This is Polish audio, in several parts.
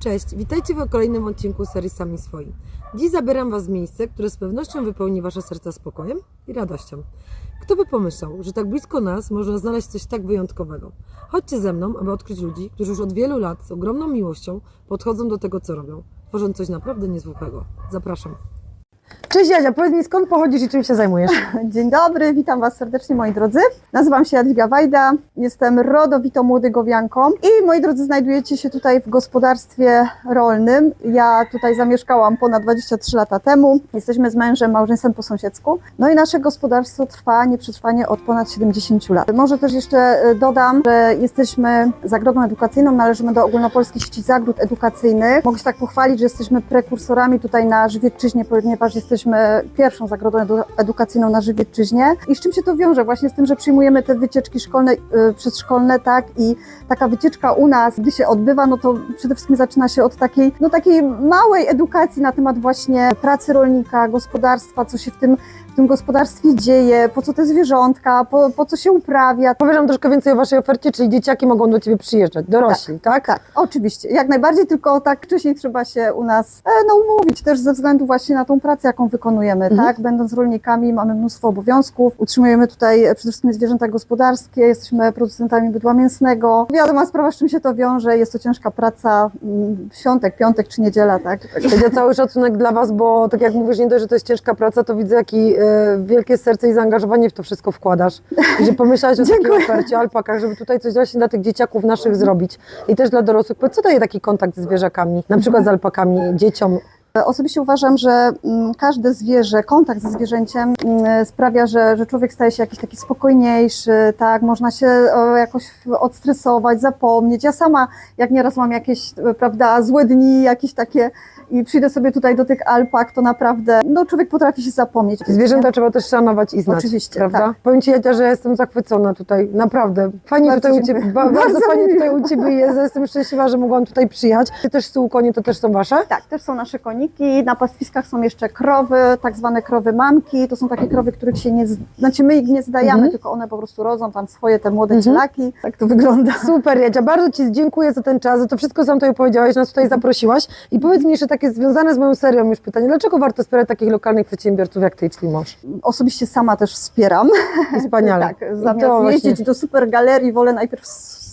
Cześć, witajcie w kolejnym odcinku serii Sami Swoi. Dziś zabieram Was w miejsce, które z pewnością wypełni Wasze serca spokojem i radością. Kto by pomyślał, że tak blisko nas można znaleźć coś tak wyjątkowego? Chodźcie ze mną, aby odkryć ludzi, którzy już od wielu lat z ogromną miłością podchodzą do tego, co robią, tworząc coś naprawdę niezwykłego. Zapraszam. Cześć Jadzia, powiedz mi skąd pochodzisz i czym się zajmujesz? Dzień dobry, witam Was serdecznie moi drodzy. Nazywam się Jadwiga Wajda, jestem rodowitą młodygowianką i moi drodzy znajdujecie się tutaj w gospodarstwie rolnym. Ja tutaj zamieszkałam ponad 23 lata temu. Jesteśmy z mężem małżeństwem po sąsiedzku. No i nasze gospodarstwo trwa nieprzetrwanie od ponad 70 lat. Może też jeszcze e, dodam, że jesteśmy zagrodą edukacyjną, należymy do ogólnopolskiej sieci zagród edukacyjnych. Mogę się tak pochwalić, że jesteśmy prekursorami tutaj na Żywiecczyźnie, ponieważ jesteśmy pierwszą zagrodą edu- edukacyjną na Żywiecczyźnie. I z czym się to wiąże? Właśnie z tym, że przyjmujemy te wycieczki szkolne, y, przedszkolne, tak? I taka wycieczka u nas, gdy się odbywa, no to przede wszystkim zaczyna się od takiej, no takiej małej edukacji na temat właśnie pracy rolnika, gospodarstwa, co się w tym, w tym gospodarstwie dzieje, po co te zwierzątka, po, po co się uprawia. Powiesz nam troszkę więcej o Waszej ofercie, czyli dzieciaki mogą do Ciebie przyjeżdżać, dorośli, tak? Tak, oczywiście, jak najbardziej, tylko tak wcześniej trzeba się u nas e, no, umówić też ze względu właśnie na tą pracę, jaką wykonujemy, Mhm. tak? Będąc rolnikami mamy mnóstwo obowiązków, utrzymujemy tutaj e, przede wszystkim zwierzęta gospodarskie, jesteśmy producentami bydła mięsnego. Wiadoma sprawa, z czym się to wiąże, jest to ciężka praca, mm, świątek, piątek czy niedziela, tak? Ja cały szacunek dla Was, bo tak jak mówisz, nie dość, że to jest ciężka praca, to widzę, jaki e, wielkie serce i zaangażowanie w to wszystko wkładasz. I że pomyślałeś o takiej ofercie, alpakach, żeby tutaj coś właśnie dla tych dzieciaków naszych zrobić. I też dla dorosłych. Co daje taki kontakt z zwierzakami, na przykład z alpakami, dzieciom? Osobiście uważam, że mm, każde zwierzę, kontakt ze zwierzęciem mm, sprawia, że, że człowiek staje się jakiś taki spokojniejszy, tak, można się o, jakoś odstresować, zapomnieć. Ja sama, jak nieraz mam jakieś, e, prawda, złe dni, jakieś takie i przyjdę sobie tutaj do tych alpak, to naprawdę, no człowiek potrafi się zapomnieć. Zwierzęta trzeba też szanować i znać. Oczywiście, prawda? tak. Powiem Ci, Jadzia, że jestem zachwycona tutaj, naprawdę. Fajnie Bardzo tutaj u Ciebie, ba, bardzo, Bardzo fajnie tutaj u Ciebie jest. Ja Jestem szczęśliwa, że mogłam tutaj przyjechać. Ty też są konie, to też są Wasze? Tak, też są nasze koniki. Na pastwiskach są jeszcze krowy, tak zwane krowy mamki. To są takie krowy, których się nie, znaczy my ich nie zdajamy, Mhm. tylko one po prostu rodzą tam swoje te młode Mhm. cielaki. Tak to wygląda. Super, Jadzia, bardzo Ci dziękuję za ten czas, za to wszystko, co nam tutaj powiedziałaś, nas tutaj zaprosiłaś. I powiedz mi jeszcze takie związane z moją serią już pytanie, dlaczego warto wspierać takich lokalnych przedsiębiorców jak Ty i Twój mąż? Osobiście sama też wspieram. Wspaniale. tak, to zamiast właśnie- jeździć do super galerii, wolę najpierw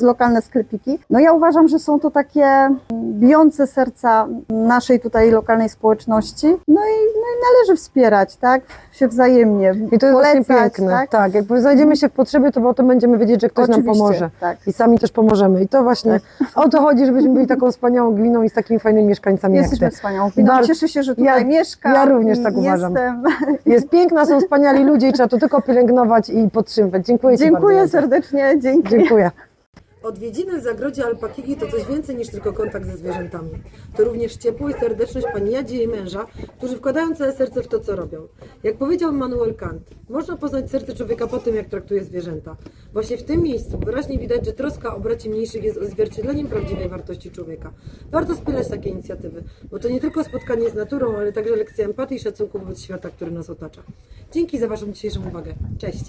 lokalne sklepiki. No ja uważam, że są to takie mm, bijące serca naszej tutaj lokalnej społeczności. No i, no i należy wspierać, tak? Się wzajemnie. I to jest właśnie polecać, piękne. Tak? Tak? jak znajdziemy się w potrzebie, to potem będziemy wiedzieć, że ktoś nam Oczywiście, pomoże. Tak. I sami też pomożemy. I to właśnie o to chodzi, żebyśmy byli taką wspaniałą gminą i z takimi fajnymi mieszkańcami Jesteśmy jak Ty. wspaniałą gminą. Bardzo- Cieszę się, że tutaj Ja- mieszkam. ja również tak uważam. Jestem. Jest piękna, są wspaniali ludzie i trzeba to tylko pielęgnować i podtrzymywać. Dziękuję Dziękuję bardzo. Serdecznie. Dzięki. Dziękuję. Odwiedziny w zagrodzie Alpakiki to coś więcej niż tylko kontakt ze zwierzętami. To również ciepło i serdeczność pani Jadzi i męża, którzy wkładają całe serce w to, co robią. Jak powiedział Immanuel Kant, można poznać serce człowieka po tym, jak traktuje zwierzęta. Właśnie w tym miejscu wyraźnie widać, że troska o braci mniejszych jest odzwierciedleniem prawdziwej wartości człowieka. Warto wspierać takie inicjatywy, bo to nie tylko spotkanie z naturą, ale także lekcja empatii i szacunku wobec świata, który nas otacza. Dzięki za Waszą dzisiejszą uwagę. Cześć!